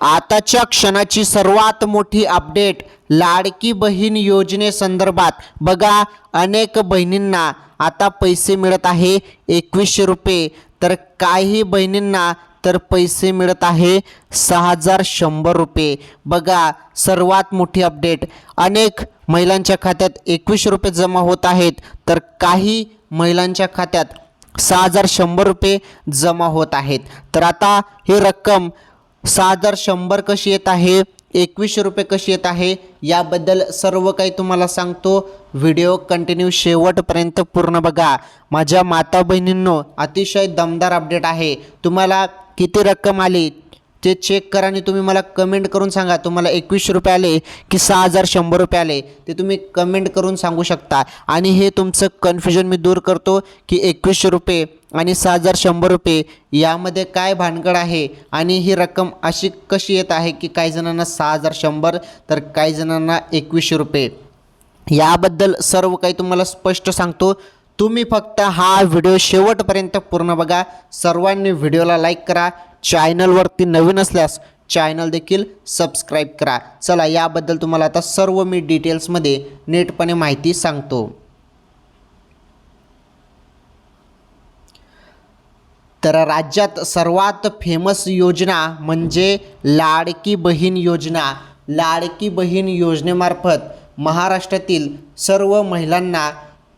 आताच्या क्षणाची सर्वात मोठी अपडेट लाडकी बहीण योजनेसंदर्भात. बघा अनेक बहिणींना आता पैसे मिळत आहे एकवीसशे रुपये. तर काही बहिणींना तर पैसे मिळत आहे सहा हजार शंभर रुपये. बघा सर्वात मोठी अपडेट. अनेक महिलांच्या खात्यात एकवीसशे रुपये जमा होत आहेत. तर काही महिलांच्या खात्यात सहा हजार शंभर रुपये जमा होत आहेत. तर आता ही रक्कम सहा हजार शंभर कशी येत आहे? एकवीसशे रुपये कशी येत आहे? याबद्दल सर्व काही तुम्हाला सांगतो. व्हिडिओ कंटिन्यू शेवटपर्यंत पूर्ण बघा. माझ्या माता बहिणींनो अतिशय दमदार अपडेट आहे. तुम्हाला किती रक्कम आली? ते चेक करा आणि तुम्ही मला कमेंट करून सांगा. तुम्हाला एकवीसशे रुपये आले की सहा हजार शंभर रुपये आले? ते तुम्ही कमेंट करून सांगू शकता. आणि हे तुमचं कन्फ्युजन मी दूर करतो की एकवीसशे रुपये आणि सहा हजार शंभर रुपये यामध्ये काय भानगड आहे आणि ही रक्कम अशी कशी येत आहे की काही जणांना सहा हजार शंभर तर काही जणांना एकवीसशे रुपये. याबद्दल सर्व काही तुम्हाला स्पष्ट सांगतो. तुम्ही फक्त हा व्हिडिओ शेवटपर्यंत पूर्ण बघा. सर्वांनी व्हिडिओला लाईक करा. चॅनलवरती नवीन असल्यास चॅनल देखील सबस्क्राईब करा. चला याबद्दल तुम्हाला आता सर्व मी डिटेल्समध्ये नीटपणे माहिती सांगतो. तर राज्यात सर्वात फेमस योजना म्हणजे लाडकी बहीण योजना. लाडकी बहीण योजनेमार्फत महाराष्ट्रातील सर्व महिलांना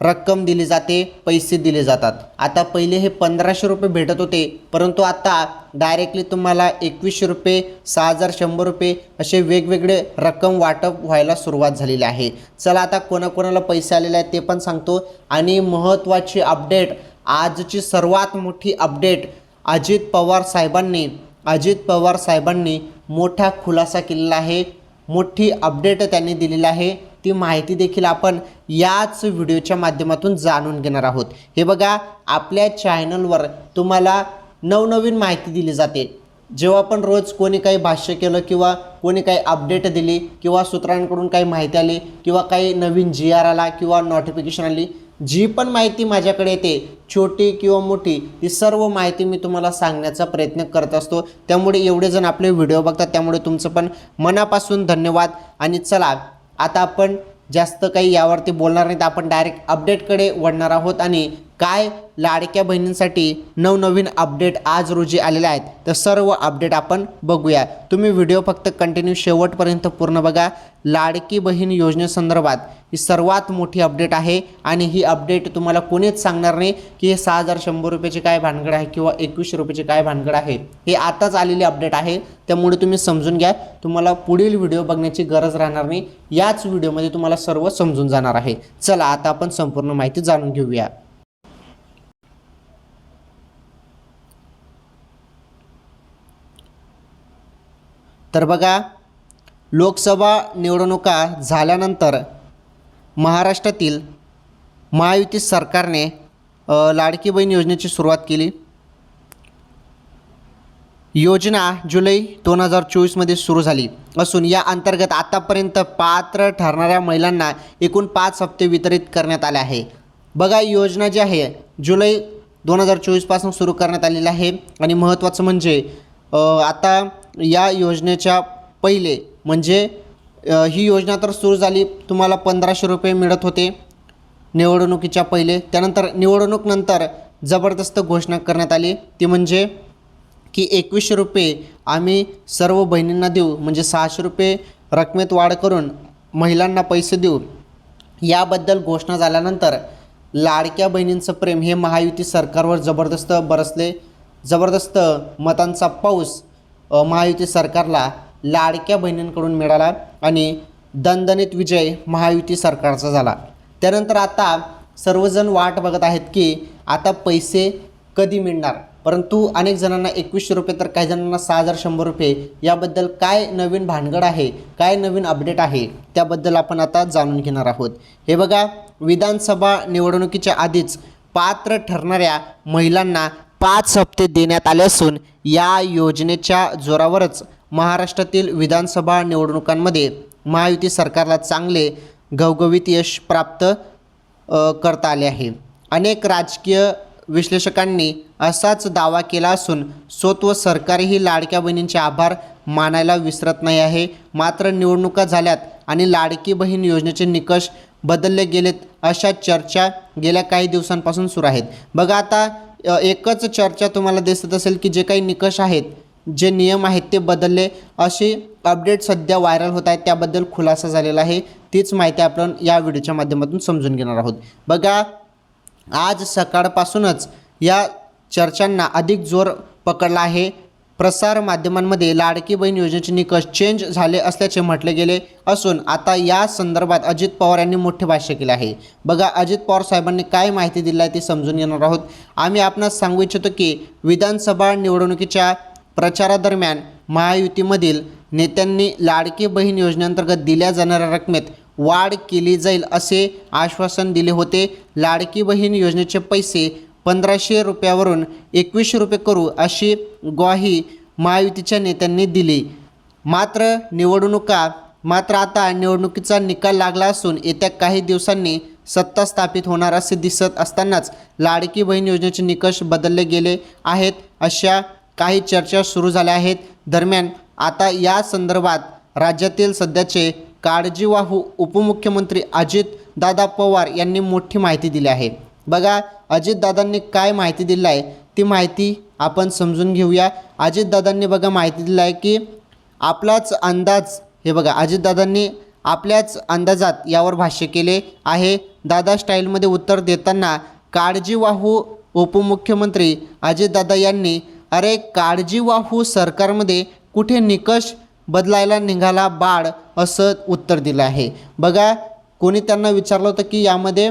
रक्कम दिली जाते पैसे दिले जातात. आता पहिले हे पंधराशे रुपये भेटत होते परंतु आता डायरेक्टली तुम्हाला एकवीसशे रुपये सहा हजार शंभर रुपये असे वेगवेगळे रक्कम वाटप व्हायला सुरुवात झालेली आहे. चला आता कोणाकोणाला पैसे आलेले आहेत ते पण सांगतो. आणि महत्त्वाची अपडेट आजची सर्वात मोठी अपडेट अजित पवार साहेबांनी अजित पवार साहेबांनी मोठा खुलासा केलेला आहे. मोठी अपडेट त्यांनी दिलेली आहे. ती माहिती देखील आपण याच व्हिडिओच्या माध्यमातून जाणून घेणार आहोत. हे बघा आपल्या चॅनलवर तुम्हाला नवनवीन माहिती दिली जाते. जेव्हा पण रोज कोणी काही भाष्य केलं किंवा कोणी काही अपडेट दिली किंवा सूत्रांकडून काही माहिती आली किंवा काही नवीन जी आर आला किंवा नोटिफिकेशन आली जी पण माहिती माझ्याकडे येते छोटी किंवा मोठी ती सर्व माहिती मी तुम्हाला सांगण्याचा प्रयत्न करत असतो. त्यामुळे एवढे जण आपले व्हिडिओ बघतात त्यामुळे तुमचं पण मनापासून धन्यवाद. आणि चला आता आपण जास्त काही यावरती बोलणार नाही तर आपण डायरेक्ट अपडेटकडे वळणार आहोत. आणि काय लाडक्या बहिणींसाठी नवनवीन अपडेट आज रोजी आलेले आहेत तर सर्व अपडेट आपण बघूया. तुम्ही व्हिडिओ फक्त कंटिन्यू शेवटपर्यंत पूर्ण बघा. लाडकी बहीण योजनेसंदर्भात ही सर्वात मोठी अपडेट आहे आणि ही अपडेट तुम्हाला कोणीच सांगणार नाही की हे सहा हजार शंभर रुपयाचे काय भानगड आहे किंवा एकवीसशे रुपयाचे काय भानगड आहे. हे आताच आलेली अपडेट आहे त्यामुळे तुम्ही समजून घ्या. तुम्हाला पुढील व्हिडिओ बघण्याची गरज राहणार नाही. याच व्हिडिओमध्ये तुम्हाला सर्व समजून जाणार आहे. चला आता आपण संपूर्ण माहिती जाणून घेऊया. तर बघा लोकसभा निवडणुका झाल्यानंतर महाराष्ट्रातील महायुती सरकारने लाडकी बहीण योजनेची सुरुवात केली. योजना जुलै दोन हजार चोवीसमध्ये सुरू झाली. असून या अंतर्गत आतापर्यंत पात्र ठरणाऱ्या महिलांना एकूण पाच हप्ते वितरित करण्यात आले आहे. बघा योजना जी आहे जुलै दोन हजार चोवीसपासून सुरू करण्यात आलेली आहे. आणि महत्त्वाचं म्हणजे आता या योजनेच्या पहिले म्हणजे ही योजना तर सुरू झाली तुम्हाला पंधराशे रुपये मिळत होते निवडणुकीच्या पहिले. त्यानंतर निवडणूकनंतर जबरदस्त घोषणा करण्यात आली. ती म्हणजे की एकवीसशे रुपये आम्ही सर्व बहिणींना देऊ म्हणजे सहाशे रुपये रकमेत वाढ करून महिलांना पैसे देऊ. याबद्दल घोषणा झाल्यानंतर लाडक्या बहिणींचं प्रेम हे महायुती सरकारवर जबरदस्त बरसले. जबरदस्त मतांचा पाऊस महायुती सरकारला लाडक्या बहिणींकडून मिळाला आणि दणदणीत विजय महायुती सरकारचा झाला. त्यानंतर आता सर्वजण वाट बघत आहेत की आता पैसे कधी मिळणार? परंतु अनेक जणांना एकवीसशे रुपये तर काही जणांना सहा हजार शंभर रुपये. याबद्दल काय नवीन भानगड आहे? काय नवीन अपडेट आहे? त्याबद्दल आपण आता जाणून घेणार आहोत. हे बघा विधानसभा निवडणुकीच्या आधीच पात्र ठरणाऱ्या महिलांना पाच हप्ते देण्यात आले असून या योजनेच्या जोरावरच महाराष्ट्रातील विधानसभा निवडणुकांमध्ये महायुती सरकारला चांगले घवघवीत यश प्राप्त करता आले आहे. अनेक राजकीय विश्लेषकांनी असाच दावा केला असून स्वतः सरकारही लाडक्या बहिणींचे आभार मानायला विसरत नाही आहे. मात्र निवडणुका झाल्यात आणि लाडकी बहीण योजनेचे निकष बदलले गेलेत अशा चर्चा गेल्या काही दिवसांपासून सुरू आहेत. बघा आता एकच चर्चा तुम्हाला दिसत असेल की जे काही निकष आहेत जे नियम आहेत ते बदलले. अशी अपडेट सध्या व्हायरल होत आहेत त्याबद्दल खुलासा झालेला आहे. तीच माहिती आपण या व्हिडिओच्या माध्यमातून समजून घेणार आहोत. बघा आज सकाळपासूनच या चर्चांना अधिक जोर पकडला आहे. प्रसार माध्यमांमध्ये लाडकी बहीण योजनेचे निकष चेंज झाले असल्याचे म्हटले गेले असून आता या संदर्भात अजित पवार यांनी मोठे भाष्य केले आहे. बघा अजित पवार साहेबांनी काय माहिती दिली आहे ती समजून घेणार आहोत. आम्ही आपणास सांगू इच्छितो की विधानसभा निवडणुकीच्या प्रचारादरम्यान महायुतीमधील नेत्यांनी लाडकी बहीण योजनेअंतर्गत दिल्या जाणाऱ्या रकमेत वाढ केली जाईल असे आश्वासन दिले होते. लाडकी बहीण योजनेचे पैसे पंधराशे रुपयावरून एकवीसशे रुपये करू अशी ग्वाही महायुतीच्या नेत्यांनी दिली. मात्र निवडणुका मात्र आता निवडणुकीचा निकाल लागला असून येत्या काही दिवसांनी सत्ता स्थापित होणार असे दिसत असतानाच लाडकी बहीण योजनेचे निकष बदलले गेले आहेत अशा काही चर्चा सुरू झाल्या आहेत. दरम्यान आता या संदर्भात राज्यातील सध्याचे काळजीवाहू उपमुख्यमंत्री अजित दादा पवार यांनी मोठी माहिती दिली आहे. बघा अजितदादांनी काय माहिती दिली आहे ती माहिती आपण समजून घेऊया. अजितदादांनी बघा माहिती दिली आहे की आपलाच अंदाज हे बघा अजितदादांनी आपल्याच अंदाजात यावर भाष्य केले आहे. दादा स्टाईलमध्ये उत्तर देताना काळजीवाहू उपमुख्यमंत्री अजितदादा यांनी अरे काळजीवाहू सरकारमध्ये कुठे निकष बदलायला निघाला बाळ? असं उत्तर दिलं आहे. बघा कोणी त्यांना विचारलं होतं की यामध्ये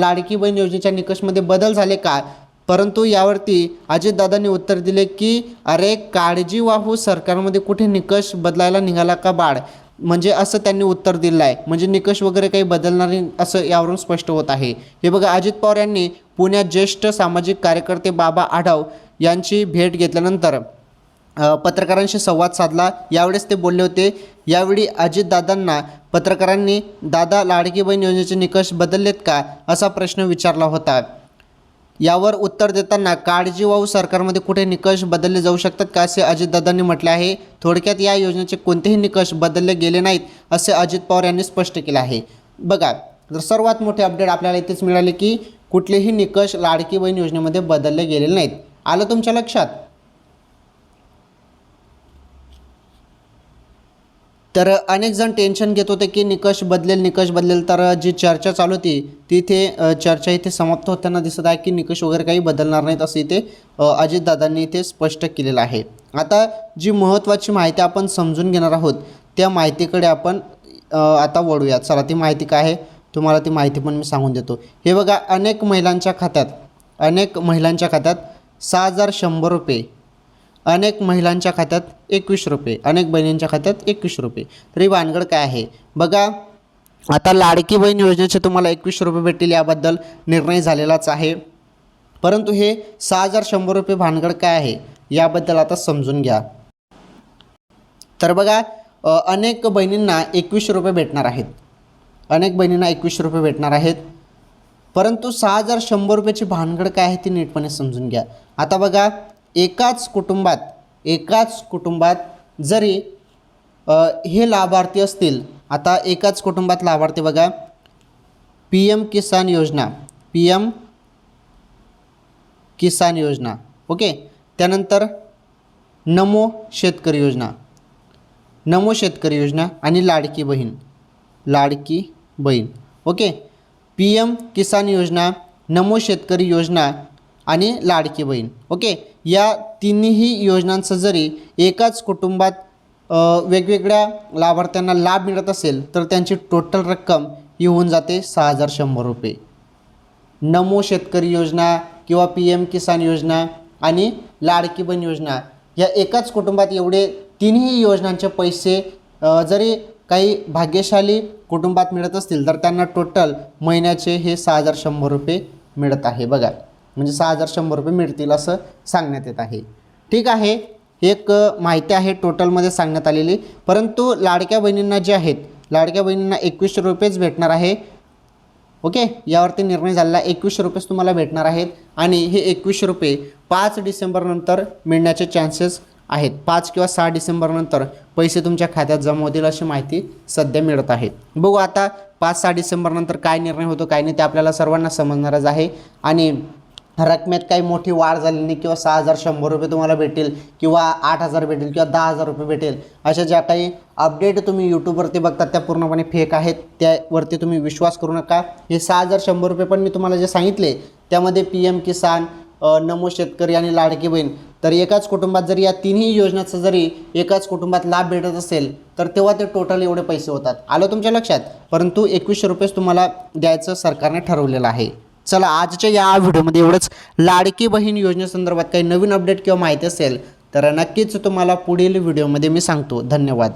लाडकी बहीण योजनेच्या निकषमध्ये बदल झाले का? परंतु यावरती अजितदादांनी उत्तर दिले की अरे काळजी वाहू सरकारमध्ये कुठे निकष बदलायला निघाला का बाळ? म्हणजे असं त्यांनी उत्तर दिलं आहे. म्हणजे निकष वगैरे काही बदलणार नाही असं यावरून स्पष्ट होत आहे. हे बघा अजित पवार यांनी पुण्यात ज्येष्ठ सामाजिक कार्यकर्ते बाबा आढाव यांची भेट घेतल्यानंतर पत्रकारांशी संवाद साधला. यावेळेस ते बोलले होते यावेळी अजितदादांना पत्रकारांनी दादा लाडकी बहीण योजनेचे निकष बदललेत का? असा प्रश्न विचारला होता. यावर उत्तर देताना काळजीवाहू सरकारमध्ये कुठे निकष बदलले जाऊ शकतात का? असे अजितदादांनी म्हटले आहे. थोडक्यात या योजनेचे कोणतेही निकष बदलले गेले नाहीत असे अजित पवार यांनी स्पष्ट केले आहे. बघा तर सर्वात मोठे अपडेट आपल्याला इथेच मिळाले की कुठलेही निकष लाडकी बहीण योजनेमध्ये बदलले गेलेले नाहीत. आलं तुमच्या लक्षात? तर अनेक जण टेन्शन घेत होते की निकष बदलेल निकष बदलेल. तर जी चर्चा चालू होती तिथे चर्चा इथे समाप्त होताना दिसत आहे की निकष वगैरे काही बदलणार नाहीत असं इथे अजितदादांनी इथे स्पष्ट केलेलं आहे. आता जी महत्त्वाची माहिती आपण समजून घेणार आहोत त्या माहितीकडे आपण आता वळूयात. चला ती माहिती काय आहे? तुम्हाला ती माहिती पण मी सांगून देतो. हे बघा अनेक महिलांच्या खात्यात अनेक महिलांच्या खात्यात सहा हजार शंभर रुपये अनेक महिलांच्या खात्यात एकवीस रुपये अनेक बहिणींच्या खात्यात एकवीस रुपये. तरी भानगड काय आहे? बघा आता लाडकी बहीण योजनेचे तुम्हाला एकवीस रुपये भेटतील याबद्दल निर्णय झालेलाच आहे. परंतु हे सहा हजार शंभर रुपये भानगड काय आहे? याबद्दल आता समजून घ्या. तर बघा अनेक बहिणींना एकवीस रुपये भेटणार आहेत. अनेक बहिणींना एकवीस रुपये भेटणार आहेत. परंतु सहा हजार शंभर रुपयाची भानगड काय आहे ती नीटपणे समजून घ्या. आता बघा एकाच कुटुंबात एकाच कुटुंबात जरी हे लाभार्थी असतील आता एकाच कुटुंबात लाभार्थी बघा. पी एम किसान योजना पी एम किसान योजना ओके? त्यानंतर नमो शेतकरी योजना नमो शेतकरी योजना आणि Ladki Bahin Ladki Bahin okay? P M किसान योजना नमो शेतकरी योजना आणि लाडकी बहीण ओके? या तिन्ही योजनांचं जरी एकाच कुटुंबात वेगवेगळ्या लाभार्थ्यांना लाभ मिळत असेल तर त्यांची टोटल रक्कम ही होऊन जाते सहा हजार शंभर रुपये. नमो शेतकरी योजना किंवा पी एम किसान योजना आणि लाडकी बन योजना या एकाच कुटुंबात एवढे तिन्ही योजनांचे पैसे जरी काही भाग्यशाली कुटुंबात मिळत असतील तर त्यांना टोटल महिन्याचे हे सहा हजार शंभर रुपये मिळत आहे. बघा. म्हणजे सहा हजार शंभर रुपये मिळतील असं सांगण्यात येत आहे. ठीक आहे एक माहिती आहे टोटलमध्ये सांगण्यात आलेली. परंतु लाडक्या बहिणींना जे आहेत लाडक्या बहिणींना एकवीसशे रुपयेच भेटणार आहे. ओके यावरती निर्णय झालेला एकवीसशे रुपयेच तुम्हाला भेटणार आहेत. आणि हे एकवीसशे रुपये पाच डिसेंबरनंतर मिळण्याचे चान्सेस आहेत. पाच किंवा सहा डिसेंबरनंतर पैसे तुमच्या खात्यात जमा होतील अशी माहिती सध्या मिळत आहे. बघू आता पाच सहा डिसेंबरनंतर काय निर्णय होतो काय नाही ते आपल्याला सर्वांना समजणारच आहे. आणि रकमेत काही मोठी वाढ झाली नाही किंवा सहा हजार शंभर रुपये तुम्हाला भेटेल किंवा आठ हजार भेटेल किंवा दहा हजार रुपये भेटेल अशा ज्या काही अपडेट तुम्ही यूट्यूबवरती बघतात त्या पूर्णपणे फेक आहेत. त्यावरती तुम्ही विश्वास करू नका. हे सहा हजार शंभर रुपये पण मी तुम्हाला जे सांगितले त्यामध्ये पी एम किसान नमो शेतकरी आणि लाडकी बहीण. तर एकाच कुटुंबात जरी या तिन्ही योजनाचा जरी एकाच कुटुंबात लाभ भेटत असेल तर तेव्हा ते टोटल एवढे पैसे होतात. आलं तुमच्या लक्षात? परंतु एकवीसशे रुपयेच तुम्हाला द्यायचं सरकारने ठरवलेलं आहे. चला आजच्या या व्हिडिओमध्ये एवढंच. लाडकी बहीण योजनेसंदर्भात काही नवीन अपडेट किंवा माहिती असेल तर नक्कीच तुम्हाला पुढील व्हिडिओमध्ये मी सांगतो. धन्यवाद.